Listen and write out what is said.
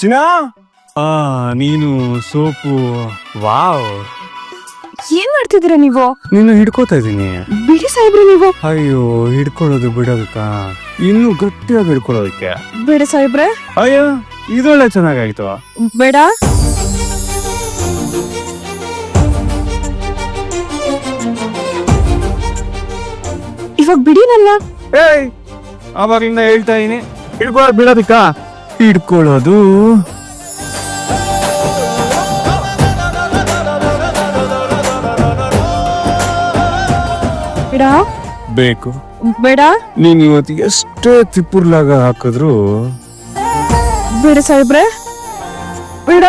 ಚಿನ್ನ? ಆ ನೀನು ಸೋಪು. ವಾವ್. ಏನ್ ಮಾಡ್ತಿದ್ದೀರಾ ನೀವು? ನೀನು ಹಿಡ್ಕೋತಾ ಇದೀನಿ ಬಿಡಿ ಸಾಹೇಬ್ರೆ ನೀವು. ಅಯ್ಯೋ ಹಿಡ್ಕೊಳ್ಳೋದು ಬಿಡೋದಕ್ಕ. ಇನ್ನು ಗಟ್ಟಿಯಾಗಿ ಹಿಡ್ಕೊಳ್ಳೋದಕ್ಕೆ. ಬೇಡ ಸಾಹೇಬ್ರೆ. ಅಯ್ಯೋ ಇದೊಳ್ಳೆ ಚೆನ್ನಾಗಾಯ್ತು. ಬೇಡ. ಇವಾಗ ಬಿಡಿನಲ್ಲ? ಏಯ್ ಅವಾಗಿಂದ ಹೇಳ್ತಾ ಇದೀನಿ. ಹಿಡ್ಕೊಳ್ಳೋದು ಬಿಡೋದಕ್ಕ. ಹಿಡ್ಕೊಳ್ಳೋದು ಬೇಡ. ಬೇಕು. ಬೇಡ. ನೀನ್ ಇವತ್ತು ಎಷ್ಟೇ ತಿಪ್ಪುರ್ಲಾಗ ಹಾಕಿದ್ರು. ಬೇಡ ಸಾಹೇಬ್ರೆ. ಬೇಡ.